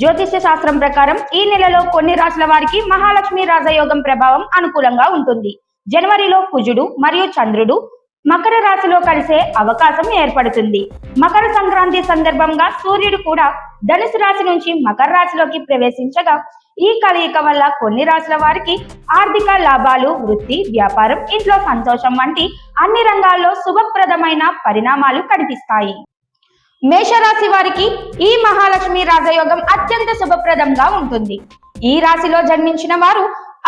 జ్యోతిష్య శాస్త్రం ప్రకారం ఈ నెలలో కొన్ని రాశుల వారికి మహాలక్ష్మి రాజయోగం ప్రభావం అనుకూలంగా ఉంటుంది. జనవరిలో కుజుడు మరియు చంద్రుడు మకర రాశిలో కలిసే అవకాశం ఏర్పడుతుంది. మకర సంక్రాంతి సందర్భంగా సూర్యుడు కూడా ధనుసు రాశి నుంచి మకర రాశిలోకి ప్రవేశించగా ఈ కలయిక వల్ల కొన్ని రాశుల వారికి ఆర్థిక లాభాలు వృత్తి వ్యాపారం ఇంట్లో సంతోషం వంటి అన్ని రంగాల్లో శుభప్రదమైన పరిణామాలు కనిపిస్తాయి. మేషరాశి వారికి ఈ మహాలక్ష్మి రాజయోగం అత్యంత శుభప్రదంగా ఉంటుంది. ఈ రాశిలో జన్మించిన వారు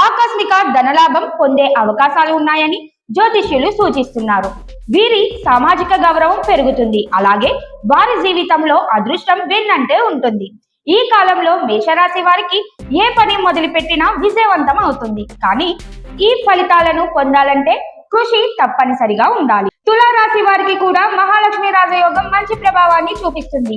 ఆకస్మిక ధనలాభం పొందే అవకాశాలు ఉన్నాయని జ్యోతిష్యులు సూచిస్తున్నారు. వీరి సామాజిక గౌరవం పెరుగుతుంది. అలాగే వారి జీవితంలో అదృష్టం వెన్నంటే ఉంటుంది. ఈ కాలంలో మేషరాశి వారికి ఏ పని మొదలుపెట్టినా విజయవంతం అవుతుంది. కానీ ఈ ఫలితాలను పొందాలంటే కృషి తప్పనిసరిగా ఉండాలి. తులారాశి వారికి కూడా మహాలక్ష్మి రాజయోగం మంచి ప్రభావాన్ని చూపిస్తుంది.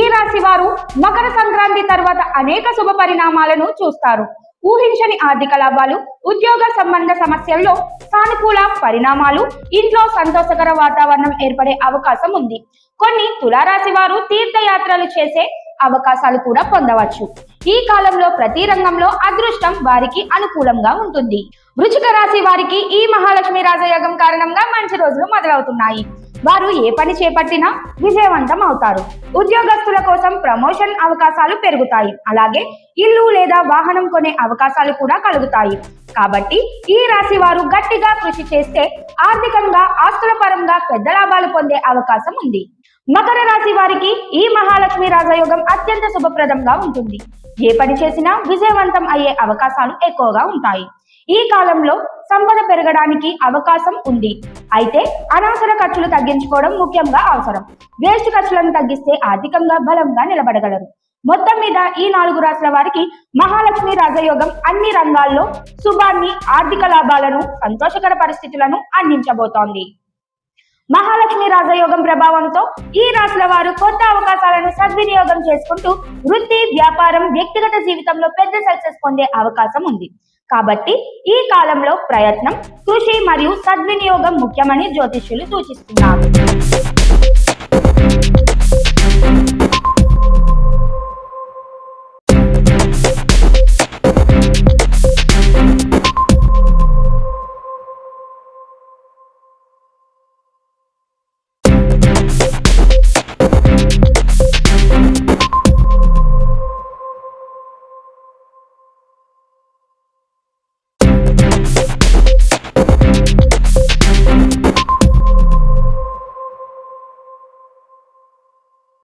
ఈ రాశి వారు మకర సంక్రాంతి తర్వాత అనేక శుభ పరిణామాలను చూస్తారు. ఊహించని ఆర్థిక లాభాలు ఉద్యోగ సంబంధ సమస్యల్లో సానుకూల పరిణామాలు ఇంట్లో సంతోషకర వాతావరణం ఏర్పడే అవకాశం ఉంది. కొన్ని తులారాశి వారు తీర్థయాత్రలు చేసే అవకాశాలు కూడా పొందవచ్చు. ఈ కాలంలో ప్రతి రంగంలో అదృష్టం వారికి అనుకూలంగా ఉంటుంది. వృచిక రాశి వారికి ఈ మహాలక్ష్మి రాజయోగం కారణంగా మంచి రోజులు మొదలవుతున్నాయి. వారు ఏ పని చేపట్టినా విజయవంతం అవుతారు. ఉద్యోగస్తుల కోసం ప్రమోషన్ అవకాశాలు పెరుగుతాయి. అలాగే ఇల్లు లేదా వాహనం కొనే అవకాశాలు కూడా కలుగుతాయి. కాబట్టి ఈ రాశి వారు గట్టిగా కృషి చేస్తే ఆర్థికంగా ఆస్తుల పరంగా పెద్ద లాభాలు పొందే అవకాశం ఉంది. మకర రాశి వారికి ఈ మహాలక్ష్మి రాజయోగం అత్యంత శుభప్రదంగా ఉంటుంది. ఏ పని చేసినా విజయవంతం అయ్యే అవకాశాలు ఎక్కువగా ఉంటాయి. ఈ కాలంలో సంపద పెరగడానికి అవకాశం ఉంది. అయితే అనవసర ఖర్చులు తగ్గించుకోవడం ముఖ్యంగా అవసరం. వేస్ట్ ఖర్చులను తగ్గిస్తే ఆర్థికంగా బలంగా నిలబడగలరు. మొత్తం మీద ఈ నాలుగు రాశుల వారికి మహాలక్ష్మి రాజయోగం అన్ని రంగాల్లో శుభాన్ని ఆర్థిక లాభాలను సంతోషకర పరిస్థితులను అందించబోతోంది. మహాలక్ష్మి రాజయోగం ప్రభావంతో ఈ రాశుల వారు కొత్త అవకాశాలను సద్వినియోగం చేసుకుంటూ వృత్తి వ్యాపారం వ్యక్తిగత జీవితంలో పెద్ద సక్సెస్ పొందే అవకాశం ఉంది. కాబట్టి ఈ కాలంలో ప్రయత్నం కృషి మరియు సద్వినియోగం ముఖ్యమని జ్యోతిష్యులు సూచిస్తున్నారు.